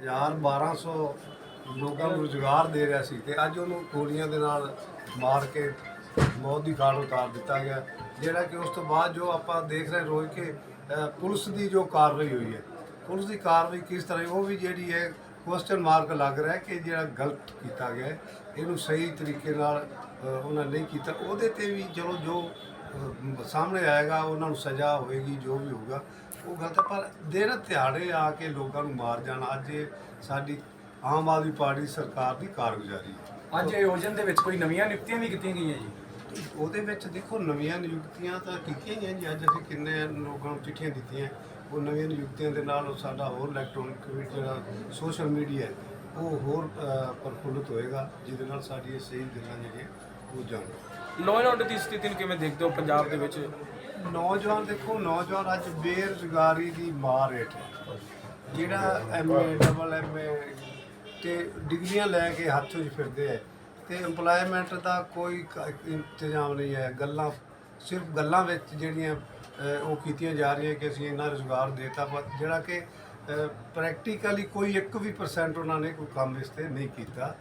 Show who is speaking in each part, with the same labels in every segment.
Speaker 1: ਹਜ਼ਾਰ 1200 ਲੋਕਾਂ ਨੂੰ ਰੁਜ਼ਗਾਰ ਦੇ ਰਿਹਾ ਸੀ ਤੇ ਅੱਜ ਉਹਨੂੰ ਗੋਲੀਆਂ ਦੇ ਨਾਲ ਮਾਰ ਕੇ ਮੌਤ ਦੀ ਘਾਟ ਉਤਾਰ ਦਿੱਤਾ ਗਿਆ। ਜਿਹੜਾ ਕਿ ਉਸ ਤੋਂ ਬਾਅਦ ਜੋ ਆਪਾਂ ਦੇਖ ਰਹੇ ਰੋਜ਼ ਕਿ ਪੁਲਿਸ ਦੀ ਜੋ ਕਾਰਵਾਈ ਹੋਈ ਹੈ, ਪੁਲਿਸ ਦੀ ਕਾਰਵਾਈ ਕਿਸ ਤਰ੍ਹਾਂ ਉਹ ਵੀ ਜਿਹੜੀ ਹੈ ਕੁਐਸਚਨ ਮਾਰਕ ਲੱਗ ਰਿਹਾ ਕਿ ਜਿਹੜਾ ਗਲਤ ਕੀਤਾ ਗਿਆ ਇਹਨੂੰ ਸਹੀ ਤਰੀਕੇ ਨਾਲ ਉਹਨਾਂ ਨਹੀਂ ਕੀਤਾ। ਉਹਦੇ ਤੇ ਵੀ ਚਲੋ ਜੋ ਸਾਹਮਣੇ ਆਏਗਾ, ਉਹਨਾਂ ਨੂੰ ਸਜ਼ਾ ਹੋਏਗੀ, ਜੋ ਵੀ ਹੋਊਗਾ ਉਹ ਗਲਤ ਹੈ ਪਰ ਦਿਨ ਦਿਹਾੜੇ ਆ ਕੇ ਲੋਕਾਂ ਨੂੰ ਮਾਰ ਜਾਣਾ ਅੱਜ ਇਹ ਸਾਡੀ ਆਮ ਆਦਮੀ ਪਾਰਟੀ ਸਰਕਾਰ ਦੀ ਕਾਰਗੁਜ਼ਾਰੀ ਹੈ।
Speaker 2: ਅੱਜ ਆਯੋਜਨ ਦੇ ਵਿੱਚ ਕੋਈ ਨਵੀਆਂ ਨਿਯੁਕਤੀਆਂ ਵੀ ਕੀਤੀਆਂ ਗਈਆਂ ਜੀ?
Speaker 1: ਉਹਦੇ ਵਿੱਚ ਦੇਖੋ ਨਵੀਆਂ ਨਿਯੁਕਤੀਆਂ ਤਾਂ ਕੀਤੀਆਂ ਹੀ ਆ ਜੀ ਅੱਜ ਅਸੀਂ ਕਿੰਨੇ ਲੋਕਾਂ ਨੂੰ ਚਿੱਠੀਆਂ ਦਿੱਤੀਆਂ। ਉਹ ਨਵੀਆਂ ਨਿਯੁਕਤੀਆਂ ਦੇ ਨਾਲ ਉਹ ਸਾਡਾ ਹੋਰ ਇਲੈਕਟ੍ਰੋਨਿਕ ਜਿਹੜਾ ਸੋਸ਼ਲ ਮੀਡੀਆ ਹੈ ਉਹ ਹੋਰ ਪ੍ਰਫੁੱਲਤ ਹੋਏਗਾ ਜਿਹਦੇ ਨਾਲ ਸਾਡੀ ਇਹ ਸਹੀ ਗੱਲਾਂ ਜਿਹੜੀਆਂ ਉਹ ਜਾਣ।
Speaker 2: ਲਾਅ ਐਂਡ ਆਰਡਰ ਦੀ ਸਥਿਤੀ ਨੂੰ ਕਿਵੇਂ ਦੇਖਦੇ ਹੋ ਪੰਜਾਬ ਦੇ ਵਿੱਚ?
Speaker 1: ਨੌਜਵਾਨ ਦੇਖੋ, ਨੌਜਵਾਨ ਅੱਜ ਬੇਰੁਜ਼ਗਾਰੀ ਦੀ ਮਾਰ ਹੇਠ ਹੈ। ਜਿਹੜਾ ਐਮਏ ਡਬਲ ਐਮਏ ਤੇ ਡਿਗਰੀਆਂ ਲੈ ਕੇ ਹੱਥ ਵਿੱਚ ਫਿਰਦੇ ਹੈ ਤੇ EMPLOYMENT ਦਾ ਕੋਈ ਇੰਤਜ਼ਾਮ ਨਹੀਂ ਹੈ। ਗੱਲਾਂ, ਸਿਰਫ ਗੱਲਾਂ ਵਿੱਚ ਜਿਹੜੀਆਂ ਉਹ ਕੀਤੀਆਂ ਜਾ ਰਹੀਆਂ ਕਿ ਅਸੀਂ ਇੰਨਾ ਰੁਜ਼ਗਾਰ ਦੇਤਾ, ਪਰ ਜਿਹੜਾ ਕਿ ਪ੍ਰੈਕਟੀਕਲੀ ਕੋਈ 1 ਵੀ ਪਰਸੈਂਟ ਉਹਨਾਂ ਨੇ ਕੋਈ ਕੰਮ ਇਸ ਤੇ ਨਹੀਂ ਕੀਤਾ।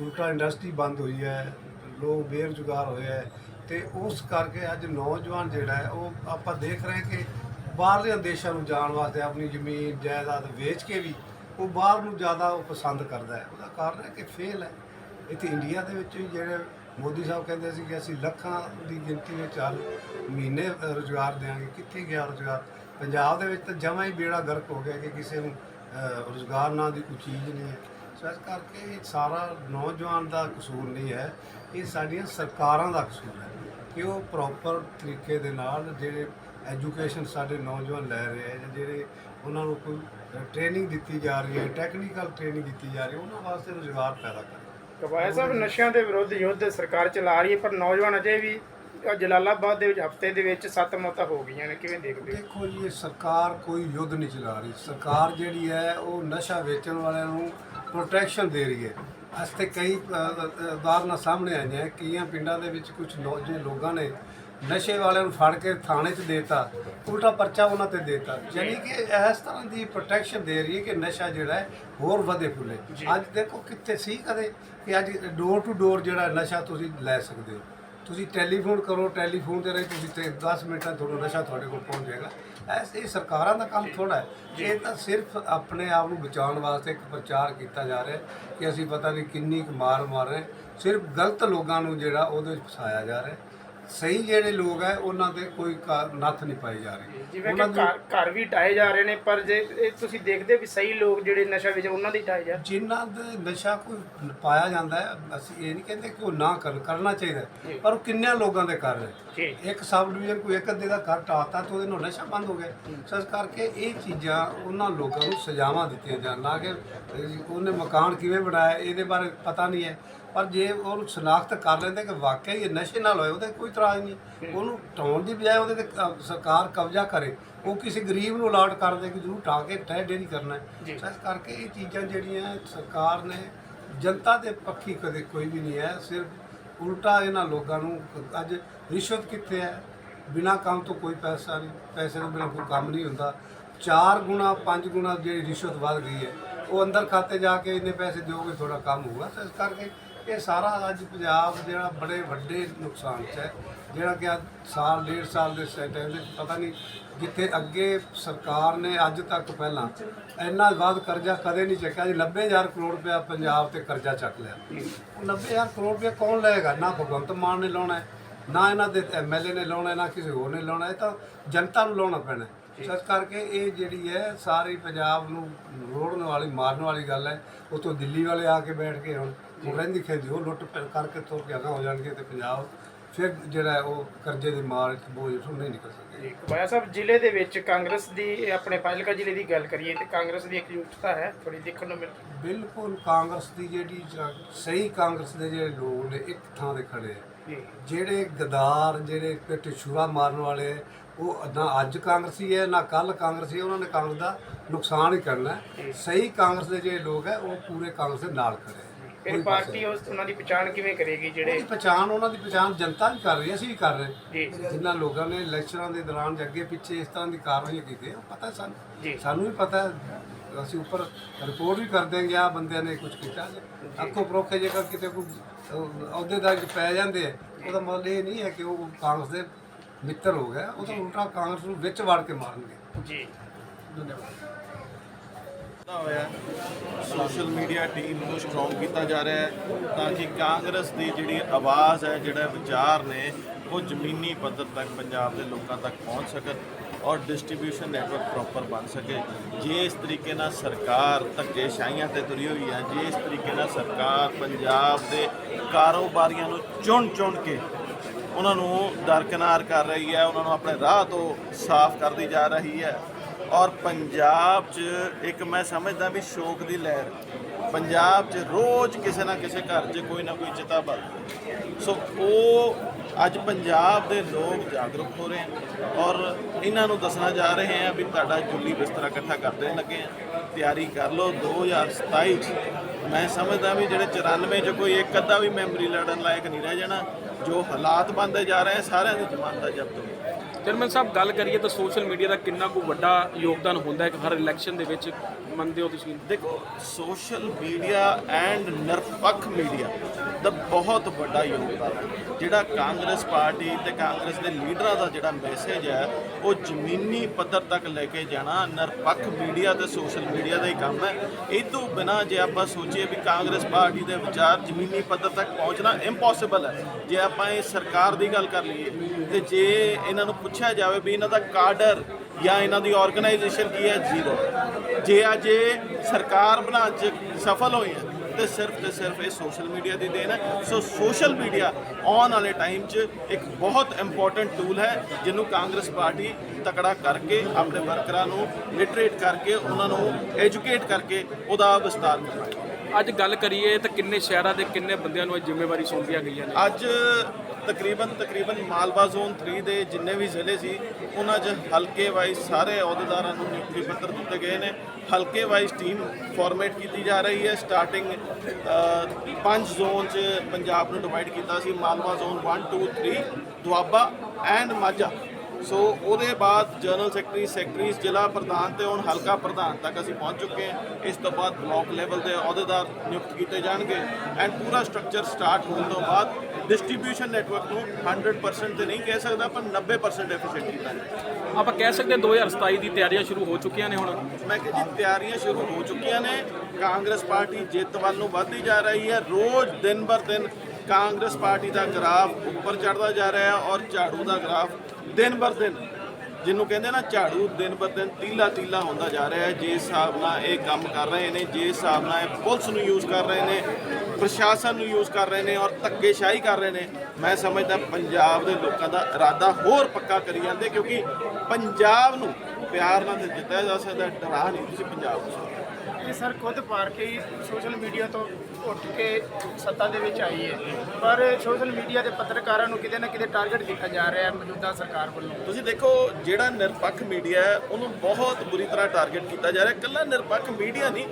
Speaker 1: ਉਲਟਾ ਇੰਡਸਟਰੀ ਬੰਦ ਹੋਈ ਹੈ, ਲੋਕ ਬੇਰੁਜ਼ਗਾਰ ਹੋਏ ਹੈ। ਤੇ ਉਸ ਕਰਕੇ ਅੱਜ ਨੌਜਵਾਨ ਜਿਹੜਾ ਹੈ ਉਹ ਆਪਾਂ ਦੇਖ ਰਹੇ ਕਿ ਬਾਹਰਲੇ ਦੇਸ਼ਾਂ ਨੂੰ ਜਾਣ ਵਾਸਤੇ ਆਪਣੀ ਜ਼ਮੀਨ ਜਾਇਦਾਦ ਵੇਚ ਕੇ ਵੀ ਉਹ ਬਾਹਰ ਨੂੰ ਜ਼ਿਆਦਾ ਉਹ ਪਸੰਦ ਕਰਦਾ ਹੈ। ਉਹਦਾ ਕਾਰਨ ਹੈ ਕਿ ਫੇਲ ਹੈ। ਇੱਥੇ ਇੰਡੀਆ ਦੇ ਵਿੱਚ ਜਿਹੜੇ ਮੋਦੀ ਸਾਹਿਬ ਕਹਿੰਦੇ ਸੀ ਕਿ ਅਸੀਂ ਲੱਖਾਂ ਦੀ ਗਿਣਤੀ ਵਿੱਚ ਹਰ ਮਹੀਨੇ ਅ, ਰੁਜ਼ਗਾਰ ਦੇਵਾਂਗੇ ਕਿੱਥੇ ਗਿਆ ਰੁਜ਼ਗਾਰ? ਪੰਜਾਬ ਦੇ ਵਿੱਚ ਤਾਂ ਜਮਾਂ ਹੀ ਬੇੜਾ ਗਰਕ ਹੋ ਗਿਆ ਕਿ ਕਿਸੇ ਨੂੰ ਅ, ਰੁਜ਼ਗਾਰ ਨਾਂ ਦੀ ਕੋਈ ਚੀਜ਼ ਨਹੀਂ ਹੈ। ਸੋ ਇਸ ਕਰਕੇ ਇਹ ਸਾਰਾ ਨੌਜਵਾਨ ਦਾ ਕਸੂਰ ਨਹੀਂ ਹੈ। ਇਹ ਸਾਡੀਆਂ ਸਰਕਾਰਾਂ ਦਾ ਕਸੂਰ ਹੈ। ਕਿ ਉਹ ਪ੍ਰੋਪਰ ਤਰੀਕੇ ਦੇ ਨਾਲ ਜਿਹੜੇ ਐਜੂਕੇਸ਼ਨ ਸਾਡੇ ਨੌਜਵਾਨ ਲੈ ਰਹੇ ਜਾਂ ਜਿਹੜੇ ਉਹਨਾਂ ਨੂੰ ਕੋਈ ਟ੍ਰੇਨਿੰਗ ਦਿੱਤੀ ਜਾ ਰਹੀ ਹੈ ਟੈਕਨੀਕਲ ਟ੍ਰੇਨਿੰਗ ਦਿੱਤੀ ਜਾ ਰਹੀ ਹੈ ਉਹਨਾਂ ਵਾਸਤੇ ਰੁਜ਼ਗਾਰ ਪੈਦਾ ਕਰਨ।
Speaker 3: ਕਬਾਇਆ ਸਾਹਿਬ ਨਸ਼ਿਆਂ ਦੇ ਵਿਰੁੱਧ ਯੁੱਧ ਸਰਕਾਰ ਚਲਾ ਰਹੀ ਹੈ ਪਰ ਨੌਜਵਾਨ ਅਜੇ ਵੀ ਜਲਾਲਾਬਾਦ ਦੇ ਵਿੱਚ ਹਫ਼ਤੇ ਦੇ ਵਿੱਚ ਸੱਤ ਮੌਤਾਂ ਹੋ ਗਈਆਂ ਨੇ ਕਿਵੇਂ ਦੇਖਦੇ ਹੋ?
Speaker 1: ਦੇਖੋ ਜੀ ਇਹ ਸਰਕਾਰ ਕੋਈ ਯੁੱਧ ਨਹੀਂ ਚਲਾ ਰਹੀ। ਸਰਕਾਰ ਜਿਹੜੀ ਹੈ ਉਹ ਨਸ਼ਾ ਵੇਚਣ ਵਾਲਿਆਂ ਨੂੰ ਪ੍ਰੋਟੈਕਸ਼ਨ ਦੇ ਰਹੀ ਹੈ। ਅੱਜ ਤੇ ਕਈ ਉਦਾਹਰਨਾਂ ਸਾਹਮਣੇ ਆਈਆਂ ਕਈਆਂ ਪਿੰਡਾਂ ਦੇ ਵਿੱਚ ਕੁਝ ਨੌਜਵਾਨ ਲੋਕਾਂ ਨੇ ਨਸ਼ੇ ਵਾਲਿਆਂ ਨੂੰ ਫੜ ਕੇ ਥਾਣੇ 'ਚ ਦੇਤਾ ਉਲਟਾ ਪਰਚਾ ਉਹਨਾਂ ਤੇ ਦੇਤਾ। ਯਾਨੀ ਕਿ ਇਸ ਤਰ੍ਹਾਂ ਦੀ ਪ੍ਰੋਟੈਕਸ਼ਨ ਦੇ ਰਹੀ ਹੈ ਕਿ ਨਸ਼ਾ ਜਿਹੜਾ ਹੈ ਹੋਰ ਵਧੇ ਫੁੱਲੇ। ਅੱਜ ਦੇਖੋ ਕਿੱਥੇ ਸੀ ਕਦੇ ਕਿ ਅੱਜ ਡੋਰ ਟੂ ਡੋਰ ਜਿਹੜਾ ਨਸ਼ਾ ਤੁਸੀਂ ਲੈ ਸਕਦੇ ਹੋ। ਤੁਸੀਂ ਟੈਲੀਫੋਨ ਕਰੋ ਟੈਲੀਫੋਨ ਦੇ ਰਾਹੀਂ ਤੁਸੀਂ ਤੇ 10 ਮਿੰਟਾਂ 'ਚ ਤੁਹਾਡਾ ਨਸ਼ਾ ਤੁਹਾਡੇ ਕੋਲ ਪਹੁੰਚ ਜਾਏਗਾ। ਐਸ ਇਹ ਸਰਕਾਰਾਂ ਦਾ ਕੰਮ ਥੋੜਾ ਹੈ। ਇਹ ਤਾਂ ਸਿਰਫ ਆਪਣੇ ਆਪ ਨੂੰ ਬਚਾਉਣ ਵਾਸਤੇ ਇੱਕ ਪ੍ਰਚਾਰ ਕੀਤਾ ਜਾ ਰਿਹਾ ਕਿ ਅਸੀਂ ਪਤਾ ਨਹੀਂ ਕਿੰਨੀ ਕੁ ਮਾਰ ਮਾਰ ਰਹੇ। ਸਿਰਫ ਗਲਤ ਲੋਕਾਂ ਨੂੰ ਜਿਹੜਾ ਉਹਦੇ ਵਿੱਚ ਫਸਾਇਆ ਜਾ ਰਿਹਾ ਸਹੀ ਜਿਹੜੇ ਲੋਕ ਹੈ ਉਹਨਾਂ ਤੇ ਕੋਈ ਕਾ- ਨੱਥ ਨਹੀਂ ਪਾਈ ਜਾ ਰਹੀ।
Speaker 3: ਜਿਵੇਂ ਕਿ
Speaker 1: ਉਹਨਾਂ ਦੀ-
Speaker 3: ਘਰ ਘਰ ਵੀ ਟਾਏ ਜਾ ਰਹੇ ਨੇ ਪਰ ਜੇ ਇਹ ਤੁਸੀਂ ਦੇਖਦੇ ਵੀ ਸਹੀ ਲੋਕ ਜਿਹੜੇ ਨਸ਼ਾ ਵਿੱਚ ਉਹਨਾਂ ਦੀ ਟਾਏ ਜਾ
Speaker 1: ਜਿਨ੍ਹਾਂ ਦੇ ਨਸ਼ਾ ਕੋਈ ਪਾਇਆ ਜਾਂਦਾ ਹੈ ਅਸੀਂ ਇਹ ਨਹੀਂ ਕਹਿੰਦੇ ਕਿ ਉਹ ਨਾ ਕਰਨ ਕਰਨਾ ਚਾਹੀਦਾ ਹੈ। ਪਰ ਉਹ ਕਿੰਨਿਆਂ ਲੋਕਾਂ ਦੇ ਕਰ ਰਹੇ
Speaker 3: ਜੀ।
Speaker 1: ਇੱਕ ਸਬ ਡਿਵੀਜ਼ਨ ਕੋਈ ਇੱਕ ਅੱਧੇ ਦਾ ਘਰ ਟਾਤਾ ਤੇ ਉਹਦੇ ਨਾਲ ਨਸ਼ਾ ਬੰਦ ਹੋ ਗਿਆ। ਸੋ ਇਸ ਕਰਕੇ ਇਹ ਚੀਜ਼ਾਂ ਉਹਨਾਂ ਲੋਕਾਂ ਨੂੰ ਸਜ਼ਾਵਾਂ ਦਿੱਤੀਆਂ ਜਾਣ ਨਾ ਕਿ ਉਹਨੇ ਮਕਾਨ ਕਿਵੇਂ ਬਣਾਇਆ ਇਹਦੇ ਬਾਰੇ ਪਤਾ ਨਹੀਂ ਹੈ। ਪਰ ਜੇ ਉਹਨੂੰ ਸ਼ਨਾਖਤ ਕਰ ਲੈਂਦੇ ਕਿ ਵਾਕਈ ਇਹ ਨਸ਼ੇ ਨਾਲ ਹੋਇਆ ਉਹਦੇ ਕੋਈ ਇਤਰਾਜ਼ ਨਹੀਂ ਉਹਨੂੰ ਢਾਉਣ ਦੀ ਬਜਾਏ ਉਹਦੇ ਤੇ ਕ- ਸਰਕਾਰ ਕਬਜ਼ਾ ਕਰੇ। ਉਹ ਕਿਸੇ ਗਰੀਬ ਨੂੰ ਅਲਾਟ ਕਰ ਦੇ ਕਿ ਜ਼ਰੂਰ ਢਾਹ ਕੇ ਟਹਿ ਡੇਰੀ ਕਰਨਾ ਹੈ।
Speaker 3: ਜੀ।
Speaker 1: ਇਸ ਕਰਕੇ ਇਹ ਚੀਜ਼ਾਂ ਜਿਹੜੀਆਂ ਸਰਕਾਰ ਨੇ ਜਨਤਾ ਦੇ ਪੱਖੀ ਕਦੇ ਕੋਈ ਵੀ ਨਹੀਂ ਹੈ। ਸਿਰਫ ਉਲਟਾ ਇਹਨਾਂ ਲੋਕਾਂ ਨੂੰ ਅੱਜ ਰਿਸ਼ਵਤ ਕਿੱਥੇ ਹੈ? ਬਿਨਾ ਕੰਮ ਤੋਂ ਕੋਈ ਪੈਸਾ ਨਹੀਂ ਪੈਸੇ ਤੋਂ ਬਿਨਾ ਕੋਈ ਕੰਮ ਨਹੀਂ ਹੁੰਦਾ। ਚਾਰ ਗੁਣਾ ਪੰਜ ਗੁਣਾ ਜਿਹੜੀ ਰਿਸ਼ਵਤ ਵੱਧ ਗਈ ਹੈ ਉਹ ਅੰਦਰ ਖਾਤੇ ਜਾ ਕੇ ਇੰਨੇ ਪੈਸੇ ਦਿਓਗੇ ਤੁਹਾਡਾ ਕੰਮ ਹੋਊਗਾ। ਤਾਂ ਇਸ ਕਰਕੇ ਇਹ ਸਾਰਾ ਅੱਜ ਪੰਜਾਬ ਜਿਹੜਾ ਬੜੇ ਵੱਡੇ ਨੁਕਸਾਨ 'ਚ ਹੈ। ਜਿਹੜਾ ਕਿ ਅੱਜ ਸਾਲ ਡੇਢ ਸਾਲ ਦੇ ਟਾਈਮ ਦੇ ਪਤਾ ਨਹੀਂ ਜਿੱਥੇ ਅੱਗੇ ਸਰਕਾਰ ਨੇ ਅੱਜ ਤੱਕ ਪਹਿਲਾਂ ਇੰਨਾ ਵੱਧ ਕਰਜ਼ਾ ਕਦੇ ਨਹੀਂ ਚੱਕਿਆ। ਜੀ 90000 ਕਰੋੜ ਰੁਪਇਆ ਪੰਜਾਬ ਤੇ ਕਰਜ਼ਾ ਚੱਕ ਲਿਆ। ਉਹ 90000 ਕਰੋੜ ਰੁਪਇਆ ਕੌਣ ਲਏਗਾ? ਨਾ ਭਗਵੰਤ ਮਾਨ ਨੇ ਲਾਉਣਾ ਨਾ ਇਹਨਾਂ ਦੇ ਐਮਐਲਏ ਨੇ ਲਾਉਣਾ ਨਾ ਕਿਸੇ ਹੋਰ ਨੇ ਲਾਉਣਾ ਇਹ ਤਾਂ ਜਨਤਾ ਨੂੰ ਲਾਉਣਾ ਪੈਣਾ ਹੈ। ਸੋ ਇਸ ਕਰਕੇ ਇਹ ਜਿਹੜੀ ਹੈ ਸਾਰੀ ਪੰਜਾਬ ਨੂੰ ਰੋੜਨ ਵਾਲੀ ਮਾਰਨ ਵਾਲੀ ਗੱਲ ਹੈ। ਉਤੋਂ ਦਿੱਲੀ ਵਾਲੇ ਆ ਕੇ ਬੈਠ ਕੇ ਹੁਣ ਰਹਿੰਦੀ ਖੇਦੀ ਉਹ ਲੁੱਟ ਪੈਣ ਕਰਕੇ ਤੁਰ ਕੇ ਅਗਾਂਹ ਹੋ ਜਾਣਗੇ ਤੇ ਪੰਜਾਬ ਫਿਰ ਜਿਹੜਾ ਹੈ ਉਹ ਕਰਜ਼ੇ ਦੀ ਮਾਰ ਚ ਬੋਝ ਤੋਂ ਨਹੀਂ ਨਿਕਲ ਸਕੇ।
Speaker 3: ਜੀ ਕਬਾਇਆ ਸਾਹਿਬ ਜ਼ਿਲ੍ਹੇ ਦੇ ਵਿੱਚ ਕਾਂਗਰਸ ਦੀ ਆਪਣੇ ਫਾਜ਼ਿਲਕਾ ਜ਼ਿਲ੍ਹੇ ਦੀ ਗੱਲ ਕਰੀਏ ਤੇ ਕਾਂਗਰਸ ਦੀ ਇੱਕ ਯੂਥਤਾ ਹੈ ਥੋੜੀ ਦੇਖਣ ਨੂੰ ਮਿਲ
Speaker 1: ਬਿਲਕੁਲ ਕਾਂਗਰਸ ਦੀ ਜਿਹੜੀ ਸਹੀ ਕਾਂਗਰਸ ਦੇ ਜਿਹੜੇ ਲੋਕ ਨੇ ਇੱਕ ਥਾਂ ਤੇ ਖੜੇ ਆ। ਜਿਹੜੇ ਗਦਾਰ ਜਿਹੜੇ ਪਿੱਠ ਛੁਰਾ ਮਾਰਨ ਵਾਲੇ ਉਹ ਨਾ ਅੱਜ ਕਾਂਗਰਸੀ ਹੈ ਨਾ ਕੱਲ ਕਾਂਗਰਸੀ ਉਹਨਾਂ ਨੇ ਕਾਂਗਰਸ ਦਾ ਨੁਕਸਾਨ ਹੀ ਕਰਨਾ ਸਹੀ ਕਾਂਗਰਸ ਦੇ ਜਿਹੜੇ ਲੋਕ ਹੈ ਉਹ ਪੂਰੇ ਕਾਂਗਰਸ ਦੇ ਨਾਲ ਖੜੇ
Speaker 3: ਫਿਰ ਪਾਰਟੀ ਉਸ ਉਹਨਾਂ ਦੀ ਪਛਾਣ ਕਿਵੇਂ ਕਰੇਗੀ ਜਿਹੜੇ
Speaker 1: ਪਛਾਣ ਉਹਨਾਂ ਦੀ ਪਛਾਣ ਜਨਤਾ ਵੀ ਕਰ ਰਹੀ ਹੈ ਅਸੀਂ ਵੀ ਕਰ ਰਹੇ ਜਿਨ੍ਹਾਂ ਲੋਕਾਂ ਨੇ ਇਲੈਕਸ਼ਨਾਂ ਦੇ ਦੌਰਾਨ ਅੱਗੇ ਪਿੱਛੇ ਇਸ ਤਰ੍ਹਾਂ ਦੀ ਕਾਰਵਾਈਆਂ ਕੀਤੀਆਂ ਉਹ ਪਤਾ। ਸਾਨੂੰ। ਸਾਨੂੰ ਵੀ ਪਤਾ ਅਸੀਂ ਉੱਪਰ ਰਿਪੋਰਟ ਵੀ ਕਰ ਦੇਂਗੇ ਆ ਬੰਦਿਆਂ ਨੇ ਕੁਝ ਕੀਤਾ ਅੱਖੋਂ ਪਰੋਖੇ ਜੇਕਰ ਕਿਤੇ ਕੋਈ ਅਹ, ਅਹੁਦੇਦਾਰ ਪੈ ਜਾਂਦੇ ਆ ਉਹਦਾ ਮਤਲਬ ਇਹ ਨਹੀਂ ਹੈ ਕਿ ਉਹ ਕਾਂਗਰਸ ਦੇ ਮਿੱਤਰ ਹੋ ਗਿਆ ਉਹ ਤਾਂ ਉਲਟਾ ਕਾਂਗਰਸ ਨੂੰ ਵਿੱਚ ਵੜ ਕੇ ਮਾਰਨਗੇ।
Speaker 3: ਜੀ।
Speaker 4: ਕੀਤਾ ਹੋਇਆ ਸੋਸ਼ਲ ਮੀਡੀਆ ਟੀਮ ਨੂੰ ਸਟਰੋਂਗ ਕੀਤਾ ਜਾ ਰਿਹਾ ਹੈ ਤਾਂ ਕਿ ਕਾਂਗਰਸ ਦੀ ਜਿਹੜੀ ਆਵਾਜ਼ ਹੈ, ਜਿਹੜਾ ਵਿਚਾਰ ਨੇ, ਉਹ ਜ਼ਮੀਨੀ ਪੱਧਰ ਤੱਕ ਪੰਜਾਬ ਦੇ ਲੋਕਾਂ ਤੱਕ ਪਹੁੰਚ ਸਕਣ ਔਰ ਡਿਸਟ੍ਰੀਬਿਊਸ਼ਨ ਨੈਟਵਰਕ ਪ੍ਰੋਪਰ ਬਣ ਸਕੇ। ਜੇ ਇਸ ਤਰੀਕੇ ਨਾਲ ਸਰਕਾਰ ਧੱਕੇਸ਼ਾਹੀਆਂ ਤੇ ਤੁਰੀ ਹੋਈ ਹੈ, ਜੇ ਇਸ ਤਰੀਕੇ ਨਾਲ ਸਰਕਾਰ ਪੰਜਾਬ ਦੇ ਕਾਰੋਬਾਰੀਆਂ ਨੂੰ ਚੁਣ ਚੁਣ ਕੇ ਉਹਨਾਂ ਨੂੰ ਦਰਕਨਾਰ ਕਰ ਰਹੀ ਹੈ, ਉਹਨਾਂ ਨੂੰ ਆਪਣੇ ਰਾਹ ਤੋਂ ਸਾਫ਼ ਕਰਦੀ ਜਾ ਰਹੀ ਹੈ ਔਰ ਪੰਜਾਬ 'ਚ ਇੱਕ ਮੈਂ ਸਮਝਦਾ ਵੀ ਸ਼ੋਕ ਦੀ ਲਹਿਰ ਪੰਜਾਬ 'ਚ ਰੋਜ਼ ਕਿਸੇ ਨਾ ਕਿਸੇ ਘਰ 'ਚ ਕੋਈ ਨਾ ਕੋਈ ਚਿਤਾ ਬਲ ਸੋ ਉਹ ਅੱਜ ਪੰਜਾਬ ਦੇ ਲੋਕ ਜਾਗਰੂਕ ਹੋ ਰਹੇ ਹਨ ਔਰ ਇਹਨਾਂ ਨੂੰ ਦੱਸਣਾ ਜਾ ਰਹੇ ਆ ਵੀ ਤੁਹਾਡਾ ਜੁੱਲੀ ਬਿਸਤਰਾ ਇਕੱਠਾ ਕਰਦੇ ਲੱਗੇ ਆ ਤਿਆਰੀ ਕਰ ਲਓ। 2027 'ਚ ਮੈਂ ਸਮਝਦਾ ਵੀ ਜਿਹੜੇ 94 'ਚ ਕੋਈ ਇੱਕ ਅੱਧਾ ਵੀ ਮੈਮਰੀ ਲੜਨ ਲਾਇਕ ਨਹੀਂ ਰਹਿ ਜਾਣਾ। ਜੋ ਹਾਲਾਤ ਬਣਦੇ ਜਾ ਰਹੇ ਸਾਰਿਆਂ ਦੀ ਜ਼ਮਾਨਤ ਦਾ ਜ਼ਬਤ ਹੋਵੇ
Speaker 2: ਚੇਅਰਮੈਨ ਸਾਹਿਬ, ਗੱਲ ਕਰੀਏ ਤਾਂ ਸੋਸ਼ਲ ਮੀਡੀਆ ਦਾ ਕਿੰਨਾ ਕੁ ਵੱਡਾ ਯੋਗਦਾਨ ਹੁੰਦਾ ਹੈ ਹਰ ਇਲੈਕਸ਼ਨ ਦੇ ਵਿੱਚ ਮੰਨਦੇ ਹੋ ਤੁਸੀਂ?
Speaker 4: ਦੇਖੋ, ਸੋਸ਼ਲ ਮੀਡੀਆ ਐਂਡ ਨਿਰਪੱਖ ਮੀਡੀਆ ਦਾ ਬਹੁਤ ਵੱਡਾ ਯੋਗਦਾਨ ਹੈ। ਜਿਹੜਾ ਕਾਂਗਰਸ ਪਾਰਟੀ ਤੇ ਕਾਂਗਰਸ ਦੇ ਲੀਡਰਾਂ ਦਾ ਜਿਹੜਾ ਮੈਸੇਜ ਹੈ, ਉਹ ਜ਼ਮੀਨੀ ਪੱਧਰ ਤੱਕ ਲੈ ਕੇ ਜਾਣਾ ਨਿਰਪੱਖ ਮੀਡੀਆ ਤੇ ਸੋਸ਼ਲ ਮੀਡੀਆ ਦਾ ਹੀ ਕੰਮ ਹੈ। ਇਹ ਤੋਂ ਬਿਨਾ ਜੇ ਆਪਾਂ ਸੋਚੀਏ ਵੀ ਕਾਂਗਰਸ ਪਾਰਟੀ ਦੇ ਵਿਚਾਰ ਜ਼ਮੀਨੀ ਪੱਧਰ ਤੱਕ ਪਹੁੰਚਣਾ ਇੰਪੋਸੀਬਲ ਹੈ। ਜੇ ਆਪਾਂ ਇਹ ਸਰਕਾਰ ਦੀ ਗੱਲ ਕਰ ਲਈਏ ਤੇ ਜੇ ਇਹਨਾਂ ਨੂੰ ਪੁੱਛਿਆ ਜਾਵੇ ਵੀ ਇਹਨਾਂ ਦਾ ਕਾਡਰ ਜਾਂ ਇਹਨਾਂ ਦੀ ਆਰਗੇਨਾਈਜੇਸ਼ਨ ਕੀ ਹੈ, ਜ਼ੀਰੋ। ਜੇ ਅੱਜ ਇਹ ਸਰਕਾਰ ਬਣਾਉਣ 'ਚ ਸਫਲ ਹੋਈ ਹੈ, ਤੇ ਸਿਰਫ ਤੇ ਸਿਰਫ ਇਹ ਸੋਸ਼ਲ ਮੀਡੀਆ ਦੀ ਦੇਣ ਹੈ। ਸੋ ਸੋਸ਼ਲ ਮੀਡੀਆ ਆਉਣ ਵਾਲੇ ਟਾਈਮ 'ਚ ਇੱਕ ਬਹੁਤ ਇੰਪੋਰਟੈਂਟ ਟੂਲ ਹੈ, ਜਿਹਨੂੰ ਕਾਂਗਰਸ ਪਾਰਟੀ ਤਕੜਾ ਕਰਕੇ, ਆਪਣੇ ਵਰਕਰਾਂ ਨੂੰ ਲਿਟਰੇਟ ਕਰਕੇ, ਉਹਨਾਂ ਨੂੰ ਐਜੂਕੇਟ ਕਰਕੇ ਉਹਦਾ ਵਿਸਤਾਰ ਕਰਨਾ
Speaker 2: ਅੱਜ ਗੱਲ ਕਰੀਏ ਤਾਂ ਕਿੰਨੇ ਸ਼ਹਿਰਾਂ ਦੇ ਕਿੰਨੇ ਬੰਦਿਆਂ ਨੂੰ ਇਹ ਜ਼ਿੰਮੇਵਾਰੀ ਸੌਂਪੀਆਂ ਗਈਆਂ ਨੇ?
Speaker 4: ਅੱਜ ਤਕਰੀਬਨ ਤਕਰੀਬਨ ਮਾਲਵਾ ਜ਼ੋਨ 3 ਦੇ ਜਿੰਨੇ ਵੀ ਜ਼ਿਲ੍ਹੇ ਸੀ, ਉਹਨਾਂ 'ਚ ਹਲਕੇ ਵਾਈਜ਼ ਸਾਰੇ ਅਹੁਦੇਦਾਰਾਂ ਨੂੰ ਨਿਯੁਕਤੀ ਪੱਤਰ ਦਿੱਤੇ ਗਏ ਨੇ। ਹਲਕੇ ਵਾਈਜ਼ ਟੀਮ ਫਾਰਮੇਟ ਕੀਤੀ ਜਾ ਰਹੀ ਹੈ। ਸਟਾਰਟਿੰਗ ਪੰਜ ਜ਼ੋਨ 'ਚ ਪੰਜਾਬ ਨੂੰ ਡਿਵਾਈਡ ਕੀਤਾ ਸੀ। Malwa zone 1 2 3 Doaba and Majha. So ਉਹਦੇ ਬਾਅਦ ਜਨਰਲ ਸੈਕਟਰੀ ਸੈਕਟਰੀਜ਼ ਜ਼ਿਲ੍ਹਾ ਪ੍ਰਧਾਨ ਤੇ ਹੁਣ ਹਲਕਾ ਪ੍ਰਧਾਨ ਤੱਕ ਅਸੀਂ ਪਹੁੰਚ ਚੁੱਕੇ ਹਾਂ। ਇਸ ਤੋਂ ਬਾਅਦ ਬਲਾਕ ਲੈਵਲ ਦੇ ਅਹੁਦੇਦਾਰ ਨਿਯੁਕਤ ਕੀਤੇ ਜਾਣਗੇ ਐਂਡ ਪੂਰਾ ਸਟਰਕਚਰ ਸਟਾਰਟ ਹੋਣ ਤੋਂ ਬਾਅਦ ਡਿਸਟ੍ਰੀਬਿਊਸ਼ਨ ਨੈਟਵਰਕ ਨੂੰ 100% ਤੇ ਨਹੀਂ ਕਹਿ ਸਕਦਾ ਪਰ 90% ਐਫੀਸ਼ੀਐਂਟ ਕੀਤਾ
Speaker 2: ਆਪਾਂ ਕਹਿ ਸਕਦੇ ਹਾਂ 2027 ਦੀ ਤਿਆਰੀਆਂ ਸ਼ੁਰੂ ਹੋ ਚੁੱਕੀਆਂ ਨੇ ਹੁਣ।
Speaker 4: ਮੈਂ ਕਿਹਾ ਜੀ ਤਿਆਰੀਆਂ ਸ਼ੁਰੂ ਹੋ ਚੁੱਕੀਆਂ ਨੇ। ਕਾਂਗਰਸ ਪਾਰਟੀ ਜਿੱਤ ਵੱਲ ਨੂੰ ਵੱਧਦੀ ਜਾ ਰਹੀ ਹੈ। ਰੋਜ਼ ਦਿਨ ਬਰ ਦਿਨ ਕਾਂਗਰਸ ਪਾਰਟੀ ਦਾ ਗ੍ਰਾਫ ਉੱਪਰ ਚੜਦਾ ਜਾ ਰਿਹਾ ਹੈ ਔਰ ਝਾੜੂ ਦਾ ਗ੍ਰਾਫ ਦਿਨ ਬਰ ਦਿਨ, ਜਿਹਨੂੰ ਕਹਿੰਦੇ ਨਾ ਝਾੜੂ, ਦਿਨ ਬਰ ਦਿਨ ਤੀਲਾ ਤੀਲਾ ਹੁੰਦਾ ਜਾ ਰਿਹਾ ਹੈ। ਜੇ ਹਿਸਾਬ ਨਾਲ ਇਹ ਕੰਮ ਕਰ ਰਹੇ ਨੇ ਜੇ ਹਿਸਾਬ ਨਾਲ ਇਹ ਪੁਲਿਸ ਨੂੰ ਯੂਜ਼ ਕਰ ਰਹੇ ਨੇ, ਪ੍ਰਸ਼ਾਸਨ ਨੂੰ ਯੂਜ਼ ਕਰ ਰਹੇ ਨੇ ਔਰ ਧੱਕੇਸ਼ਾਹੀ ਕਰ ਰਹੇ ਨੇ ਮੈਂ ਸਮਝਦਾ ਪੰਜਾਬ ਦੇ ਲੋਕਾਂ ਦਾ ਇਰਾਦਾ ਹੋਰ ਪੱਕਾ ਕਰੀ ਜਾਂਦੇ ਕਿਉਂਕਿ ਪੰਜਾਬ ਨੂੰ ਪਿਆਰ ਨਾਲ ਜਿੱਤਿਆ ਜਾ ਸਕਦਾ ਡਰਾ ਨਹੀਂ ਤੁਸੀਂ ਪੰਜਾਬ ਨੂੰ
Speaker 3: ਇਹ ਸਰ ਖੁਦ ਪਾਰਟੀ ਸੋਸ਼ਲ ਮੀਡੀਆ ਤੋਂ ਉੱਠ ਕੇ ਸੱਤਾ ਦੇ ਵਿੱਚ ਆਈ ਹੈ। ਪਰ ਸੋਸ਼ਲ ਮੀਡੀਆ ਦੇ ਪੱਤਰਕਾਰਾਂ ਨੂੰ ਕਿਤੇ ਨਾ ਕਿਤੇ ਟਾਰਗੇਟ ਕੀਤਾ ਜਾ ਰਿਹਾ ਹੈ ਮੌਜੂਦਾ ਸਰਕਾਰ ਵੱਲੋਂ।
Speaker 4: ਤੁਸੀਂ ਦੇਖੋ ਜਿਹੜਾ ਨਿਰਪੱਖ ਮੀਡੀਆ ਹੈ ਉਹਨੂੰ ਬਹੁਤ ਬੁਰੀ ਤਰ੍ਹਾਂ ਟਾਰਗੇਟ ਕੀਤਾ ਜਾ ਰਿਹਾ ਕੱਲਾ ਨਿਰਪੱਖ ਮੀਡੀਆ ਨਹੀਂ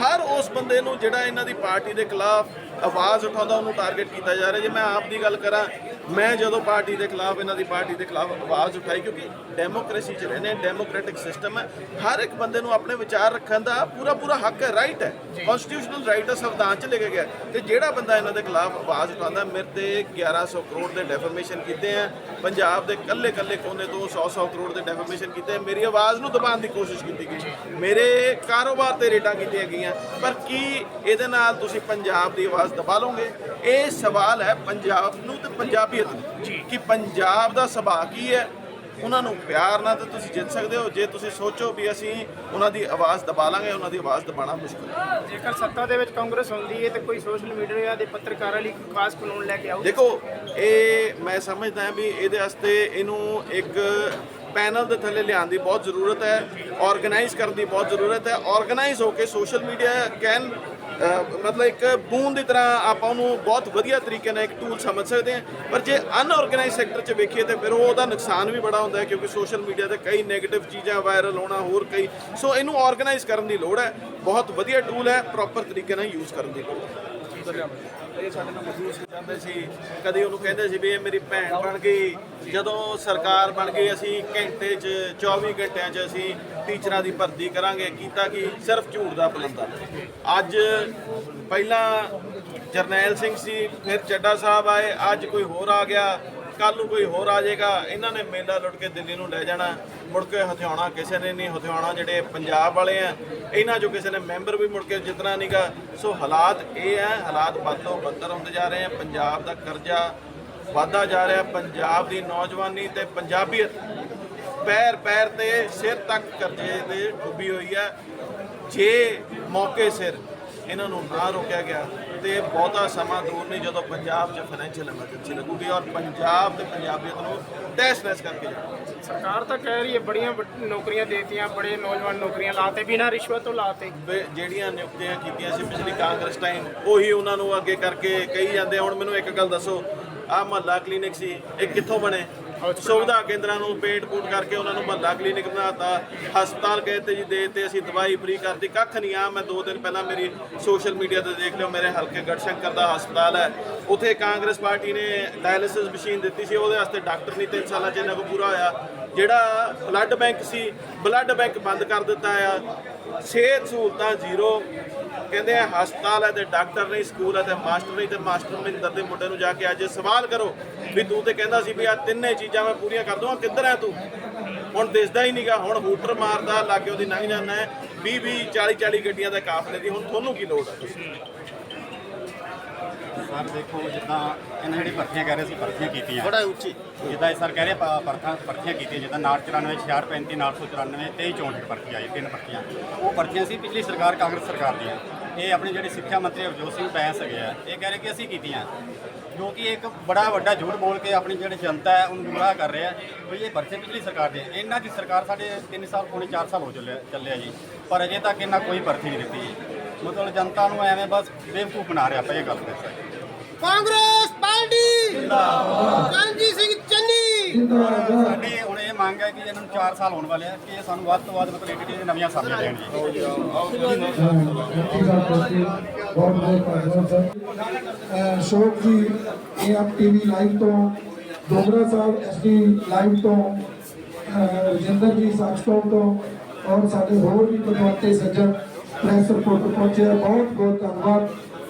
Speaker 4: ਹਰ ਉਸ ਬੰਦੇ ਨੂੰ ਜਿਹੜਾ ਇਹਨਾਂ ਦੀ ਪਾਰਟੀ ਦੇ ਖਿਲਾਫ ਆਵਾਜ਼ ਉਠਾਉਂਦਾ, ਉਹਨੂੰ ਟਾਰਗੇਟ ਕੀਤਾ ਜਾ ਰਿਹਾ। ਜੇ ਮੈਂ ਆਪ ਦੀ ਗੱਲ ਕਰਾਂ, ਮੈਂ ਜਦੋਂ ਪਾਰਟੀ ਦੇ ਖਿਲਾਫ, ਇਹਨਾਂ ਦੀ ਪਾਰਟੀ ਦੇ ਖਿਲਾਫ ਆਵਾਜ਼ ਉਠਾਈ, ਕਿਉਂਕਿ ਡੈਮੋਕ੍ਰੇਸੀ 'ਚ ਰਹਿੰਦੇ ਡੈਮੋਕ੍ਰੈਟਿਕ ਸਿਸਟਮ ਹੈ, ਹਰ ਇੱਕ ਬੰਦੇ ਨੂੰ ਆਪਣੇ ਵਿਚਾਰ ਰੱਖਣ ਦਾ ਪੂਰਾ ਪੂਰਾ ਹੱਕ ਹੈ ਰਾਈਟ ਹੈ। ਕਨਸਟੀਟਿਊਸ਼ਨਲ ਰਾਈਟ ਹੈ, ਸੰਵਿਧਾਨ 'ਚ ਲਿਖਿਆ ਗਿਆ ਤੇ ਜਿਹੜਾ ਬੰਦਾ ਇਹਨਾਂ ਦੇ ਖਿਲਾਫ ਆਵਾਜ਼ ਉਠਾਉਂਦਾ, ਮੇਰੇ ਤੇ 1100 ਕਰੋੜ ਦੇ ਡੈਫਰਮੇਸ਼ਨ ਕੀਤੇ ਆ, ਪੰਜਾਬ ਦੇ ਕੱਲੇ ਕੱਲੇ ਕੋਨੇ ਤੋਂ 100-100 ਕਰੋੜ ਦੇ ਡੈਫਰਮੇਸ਼ਨ ਕੀਤੇ ਮੇਰੀ ਆਵਾਜ਼ ਨੂੰ ਦਬਾਉਣ ਦੀ ਕੋਸ਼ਿਸ਼ ਕੀਤੀ ਗਈ। ਮੇਰੇ ਕਾਰੋਬਾਰ ਤੇ ਰੇਟਾਂ ਕੀਤੀਆਂ ਗਈਆਂ ਪਰ ਕੀ ਇਹਦੇ ਨਾਲ ਤੁਸੀਂ ਪੰਜਾਬ ਦੀ ਆਵਾਜ਼ ਦਬਾ ਲਓਗੇ? ਇਹ ਸਵਾਲ ਹੈ ਪੰਜਾਬ ਨੂੰ ਤੇ ਪੰਜਾਬੀਅਤ ਨੂੰ। ਕਿ ਪੰਜਾਬ ਦਾ ਸੁਭਾਅ ਕੀ ਹੈ? ਉਹਨਾਂ ਨੂੰ ਪਿਆਰ ਨਾਲ ਤਾਂ ਤੁਸੀਂ ਜਿੱਤ ਸਕਦੇ ਹੋ। ਜੇ ਤੁਸੀਂ ਸੋਚੋ ਵੀ ਅਸੀਂ ਉਹਨਾਂ ਦੀ ਆਵਾਜ਼ ਦਬਾ ਲਾਂਗੇ ਉਹਨਾਂ ਦੀ ਆਵਾਜ਼ ਦਬਾਉਣਾ ਮੁਸ਼ਕਲ ਹੈ।
Speaker 3: ਜੇਕਰ ਸੱਤਾ ਦੇ ਵਿੱਚ ਕਾਂਗਰਸ ਹੁੰਦੀ ਹੈ ਤੇ ਕੋਈ ਸੋਸ਼ਲ ਮੀਡੀਆ ਦੇ ਪੱਤਰਕਾਰਾਂ ਲਈ ਖਾਸ ਕਾਨੂੰਨ ਲੈ ਕੇ ਆਊ?
Speaker 4: ਦੇਖੋ ਇਹ ਮੈਂ ਸਮਝਦਾ ਹਾਂ ਵੀ ਇਹਦੇ ਵਾਸਤੇ ਇਹਨੂੰ ਇੱਕ ਪੈਨਲ ਦੇ ਥੱਲੇ ਲਿਆਉਣ ਦੀ ਬਹੁਤ ਜ਼ਰੂਰਤ ਹੈ ਆਰਗੇਨਾਈਜ਼ ਕਰਨ ਦੀ ਬਹੁਤ ਜ਼ਰੂਰਤ ਹੈ ਆਰਗੇਨਾਈਜ਼ ਹੋ ਕੇ ਸੋਸ਼ਲ ਮੀਡੀਆ ਕੈਨ ਮਤਲਬ ਇੱਕ ਬੂੰਦ ਦੀ ਤਰ੍ਹਾਂ ਆਪਾਂ ਉਹਨੂੰ ਬਹੁਤ ਵਧੀਆ ਤਰੀਕੇ ਨਾਲ ਇੱਕ ਟੂਲ ਸਮਝ ਸਕਦੇ ਹਾਂ। ਪਰ ਜੇ ਅਨਆਰਗੇਨਾਈਜ਼ ਸੈਕਟਰ 'ਚ ਵੇਖੀਏ ਤੇ ਫਿਰ ਉਹਦਾ ਨੁਕਸਾਨ ਵੀ ਬੜਾ ਹੁੰਦਾ ਹੈ ਕਿਉਂਕਿ ਸੋਸ਼ਲ ਮੀਡੀਆ ਤੇ ਕਈ 네ਗੇਟਿਵ ਚੀਜ਼ਾਂ ਵਾਇਰਲ ਹੋਣਾ, ਹੋਰ ਕਈ। ਸੋ ਇਹਨੂੰ ਆਰਗੇਨਾਈਜ਼ ਕਰਨ ਦੀ ਲੋੜ ਹੈ, ਬਹੁਤ ਵਧੀਆ ਟੂਲ ਹੈ ਪ੍ਰੋਪਰ ਤਰੀਕੇ ਨਾਲ ਯੂਜ਼ ਕਰਨ ਦੀ ਲੋੜ ਹੈ। ਇਹ ਸਾਡੇ ਨਾਲ ਮਹਿਸੂਸ ਜਾਂਦੇ ਸੀ, ਕਦੀ ਉਹਨੂੰ ਕਹਿੰਦੇ ਸੀ ਵੀ ਇਹ ਮੇਰੀ ਭੈਣ ਬਣ ਗਈ। ਜਦੋਂ ਸਰਕਾਰ ਬਣ ਗਈ, ਅਸੀਂ ਘੰਟੇ 'ਚ 24 ਘੰਟਿਆਂ 'ਚ ਅਸੀਂ ਟੀਚਰਾਂ ਦੀ ਭਰਤੀ ਕਰਾਂਗੇ। ਕੀਤਾ ਕਿ? ਸਿਰਫ ਝੂਠ ਦਾ ਪਲੰਦਾ। ਅੱਜ ਪਹਿਲਾਂ ਜਰਨੈਲ ਸਿੰਘ ਸੀ, ਫਿਰ ਚੱਡਾ ਸਾਹਿਬ ਆਏ, ਅੱਜ ਕੋਈ ਹੋਰ ਆ ਗਿਆ। ਕੱਲ ਨੂੰ ਕੋਈ ਹੋਰ ਆ ਜਾਏਗਾ, ਇਹਨਾਂ ਨੇ ਮੇਲਾ ਲੁੱਟ ਕੇ ਦਿੱਲੀ ਨੂੰ ਲੈ ਜਾਣਾ, ਮੁੜ ਕੇ ਹਥਿਆਉਣਾ ਕਿਸੇ ਨੇ ਨਹੀਂ, ਹਥਿਆਉਣਾ ਜਿਹੜੇ ਪੰਜਾਬ ਵਾਲੇ ਆ, ਇਹਨਾਂ ਚੋਂ ਕਿਸੇ ਨੇ ਮੈਂਬਰ ਵੀ ਮੁੜ ਕੇ ਜਿੱਤਣਾ ਨਹੀਂਗਾ ਸੋ ਹਾਲਾਤ ਇਹ ਹੈ ਹਾਲਾਤ ਬਦਲੋ ਬੱਤਰ ਹੁੰਦੇ ਜਾ ਰਹੇ ਆ, ਪੰਜਾਬ ਦਾ ਕਰਜ਼ਾ ਵਾਧਾ ਜਾ ਰਿਹਾ, ਪੰਜਾਬ ਦੀ ਨੌਜਵਾਨੀ ਤੇ ਪੰਜਾਬੀਅਤ ਪੈਰ ਪੈਰ ਤੇ ਸਿਰ ਤੱਕ ਕਰਜ਼ੇ ਦੇ ਡੁੱਬੀ ਹੋਈ ਹੈ ਜੇ ਮੌਕੇ ਸਿਰ ਇਹਨਾਂ ਨੂੰ ਨਾ ਰੋਕਿਆ ਗਿਆ ਤੇ ਬਹੁਤਾ ਸਮਾਂ ਦੂਰ ਨਹੀਂ ਜਦੋਂ ਪੰਜਾਬ 'ਚ ਫਾਈਨੈਂਸ਼ੀਅਲ ਐਮਰਜੈਂਸੀ ਲੱਗੂਗੀ ਔਰ ਪੰਜਾਬ ਤੇ ਪੰਜਾਬੀਅਤ ਨੂੰ ਤਹਿਸ ਨਹਿਸ ਕਰਕੇ ਜਾਣਾ
Speaker 3: ਸਰਕਾਰ ਤਾਂ ਕਹਿ ਰਹੀ ਹੈ ਬੜੀਆਂ ਨੌਕਰੀਆਂ ਦੇਤੀਆਂ ਬੜੇ ਨੌਜਵਾਨ ਨੌਕਰੀਆਂ ਲਾਤੇ ਬਿਨਾਂ ਰਿਸ਼ਵਤ ਤੋਂ ਲਾਤੇ।
Speaker 4: ਜਿਹੜੀਆਂ ਨਿਯੁਕਤੀਆਂ ਕੀਤੀਆਂ ਸੀ ਪਿਛਲੀ ਕਾਂਗਰਸ ਟਾਈਮ ਉਹੀ ਉਹਨਾਂ ਨੂੰ ਅੱਗੇ ਕਰਕੇ ਕਹੀ ਜਾਂਦੇ ਹੁਣ ਮੈਨੂੰ ਇੱਕ ਗੱਲ ਦੱਸੋ ਆ ਮਹੱਲਾ ਕਲੀਨਿਕ ਸੀ ਇਹ ਕਿੱਥੋਂ ਬਣੇ? ਸੁਵਿਧਾ ਕੇਂਦਰਾਂ ਨੂੰ ਪੇਟ ਪੂਟ ਕਰਕੇ ਉਹਨਾਂ ਨੂੰ ਮਹੱਲਾ ਕਲੀਨਿਕ ਬਣਾਤਾ, ਹਸਪਤਾਲ ਗਏ ਤੇ ਜੀ ਦੇ ਤੇ ਅਸੀਂ ਦਵਾਈ ਫ੍ਰੀ ਕਰਤੀ। ਕੱਖ ਨਹੀਂ ਆ, ਮੈਂ 2 ਦਿਨ ਪਹਿਲਾਂ ਮੇਰੀ ਸੋਸ਼ਲ ਮੀਡੀਆ ਤੇ ਦੇਖ ਲਿਓ, ਮੇਰੇ ਹਲਕੇ ਗੜਸ਼ੰਕਰ ਦਾ ਹਸਪਤਾਲ ਹੈ। ਉੱਥੇ ਕਾਂਗਰਸ ਪਾਰਟੀ ਨੇ ਡਾਇਲਿਸਿਸ ਮਸ਼ੀਨ ਦਿੱਤੀ ਸੀ, ਉਹਦੇ ਵਾਸਤੇ ਡਾਕਟਰ ਨਹੀਂ 3 ਸਾਲਾਂ 'ਚ ਇਹਨਾਂ ਕੋ ਪੂਰਾ ਹੋਇਆ। ਜਿਹੜਾ ਬਲੱਡ ਬੈਂਕ ਸੀ ਬਲੱਡ ਬੈਂਕ ਬੰਦ ਕਰ ਦਿੱਤਾ ਆ। ਸਿਹਤ ਸਹੂਲਤਾਂ ਜ਼ੀਰੋ। ਕਹਿੰਦੇ ਆ ਹਸਪਤਾਲ ਹੈ ਤੇ ਡਾਕਟਰ ਨਹੀਂ ਸਕੂਲ ਹੈ ਤੇ ਮਾਸਟਰ ਨਹੀਂ ਤੇ ਮਾਸਟਰ ਮਹਿੰਦਰ ਦੇ ਮੁੰਡੇ ਨੂੰ ਜਾ ਕੇ ਅੱਜ ਸਵਾਲ ਕਰੋ ਵੀ ਤੂੰ ਤੇ ਕਹਿੰਦਾ ਸੀ ਵੀ ਆ ਤਿੰਨੇ ਚੀਜ਼ਾਂ ਮੈਂ ਪੂਰੀਆਂ ਕਰ ਦੂੰਗਾ ਕਿੱਧਰ ਹੈ ਤੂੰ? ਹੁਣ ਦਿਸਦਾ ਹੀ ਨਹੀਂਗਾ ਹੁਣ ਹੂਟਰ ਮਾਰਦਾ ਲਾਗੇ ਉਹਦੀ ਲੰਘ ਜਾਂਦਾ ਹੈ 20 20 40 40 ਗੱਡੀਆਂ ਦੇ ਕਾਫਲੇ ਦੀ ਹੁਣ ਤੁਹਾਨੂੰ ਕੀ ਲੋੜ ਹੈ
Speaker 5: ਸਰ ਦੇਖੋ ਜਿੱਦਾਂ ਇਹਨਾਂ ਜਿਹੜੀ ਭਰਤੀਆਂ ਕਹਿ ਰਹੇ ਸੀ ਭਰਤੀਆਂ ਕੀਤੀਆਂ। ਬੜਾ ਉੱਚੀ। ਜਿੱਦਾਂ ਇਹ ਸਰ ਕਹਿ ਰਹੇ ਪ- ਭਰਤਾਂ ਭਰਤੀਆਂ ਕੀਤੀਆਂ ਜਿੱਦਾਂ 994 6635 994 2364 ਭਰਤੀ ਆਈ ਤਿੰਨ ਭਰਤੀਆਂ। ਉਹ ਭਰਤੀਆਂ ਸੀ ਪਿਛਲੀ ਸਰਕਾਰ ਕਾਂਗਰਸ ਸਰਕਾਰ ਦੀਆਂ। ਇਹ ਆਪਣੇ ਜਿਹੜੇ ਸਿੱਖਿਆ ਮੰਤਰੀ ਅਵਜੋਤ ਸਿੰਘ ਬੈਂਸ ਹੈਗੇ ਆ ਇਹ ਕਹਿ ਰਹੇ ਕਿ ਅਸੀਂ ਕੀਤੀਆਂ। ਜੋ ਕਿ ਇੱਕ ਬੜਾ ਵੱਡਾ ਝੂਠ ਬੋਲ ਕੇ ਆਪਣੀ ਜਿਹੜੀ ਜਨਤਾ ਹੈ ਉਹਨੂੰ ਗੁੰਮਰਾਹ ਕਰ ਰਿਹਾ ਵੀ ਇਹ ਭਰਤੀ ਪਿਛਲੀ ਸਰਕਾਰ ਦੇ। ਇਹਨਾਂ ਦੀ ਸਰਕਾਰ ਸਾਡੇ 3 ਸਾਲ ਪੌਣੇ 4 ਸਾਲ ਹੋ ਚੱਲੇ ਚੱਲਿਆ ਜੀ। ਪਰ ਅਜੇ ਤੱਕ ਇਹਨਾਂ ਕੋਈ ਭਰਤੀ ਨਹੀਂ ਦਿੱਤੀ ਜੀ। ਮਤਲਬ ਜਨਤਾ ਨੂੰ ਐਵੇਂ ਬਸ ਬੇਵਕੂਫ ਬਣਾ ਰਿਹਾ ਇਹ ਗੱਲ ਸਕਦੇ
Speaker 6: ਕਾਂਗਰਸ ਪਾਰਟੀ! ਜਿੰਦਾਬਾਦ। ਚੰਜੀ ਸਿੰਘ ਚੰਨੀ!
Speaker 5: ਸਾਡੀ ਹੁਣ ਇਹ ਮੰਗ ਹੈ ਕਿ ਇਹਨਾਂ ਨੂੰ 4 ਸਾਲ ਹੋਣ ਵਾਲੇ ਆ ਕਿ ਇਹ ਸਾਨੂੰ ਵੱਧ ਤੋਂ ਵੱਧ ਮਤਲਬ ਇੱਕ ਨਵੀਆਂ ਸਾਡੀਆਂ ਦੇਣ ਜੀ।
Speaker 7: ਬਹੁਤ ਬਹੁਤ ਧੰਨਵਾਦ ਸ਼ੋਕ ਜੀ ਏਐਮ ਟੀਵੀ ਲਾਈਵ ਤੋਂ ਡੋਗਰਾ ਸਾਹਿਬ ਐਸਡੀ ਲਾਈਵ ਤੋਂ, ਅਹ, ਰਜਿੰਦਰ ਜੀ ਸਾਕਸਟੋਨ ਤੋਂ ਔਰ ਸਾਡੇ ਹੋਰ ਵੀ ਪਤਵੰਤੇ ਸੱਜਣ ਪ੍ਰੈਸ ਰਿਪੋਰਟ ਪਹੁੰਚੇ ਬਹੁਤ ਬਹੁਤ ਧੰਨਵਾਦ।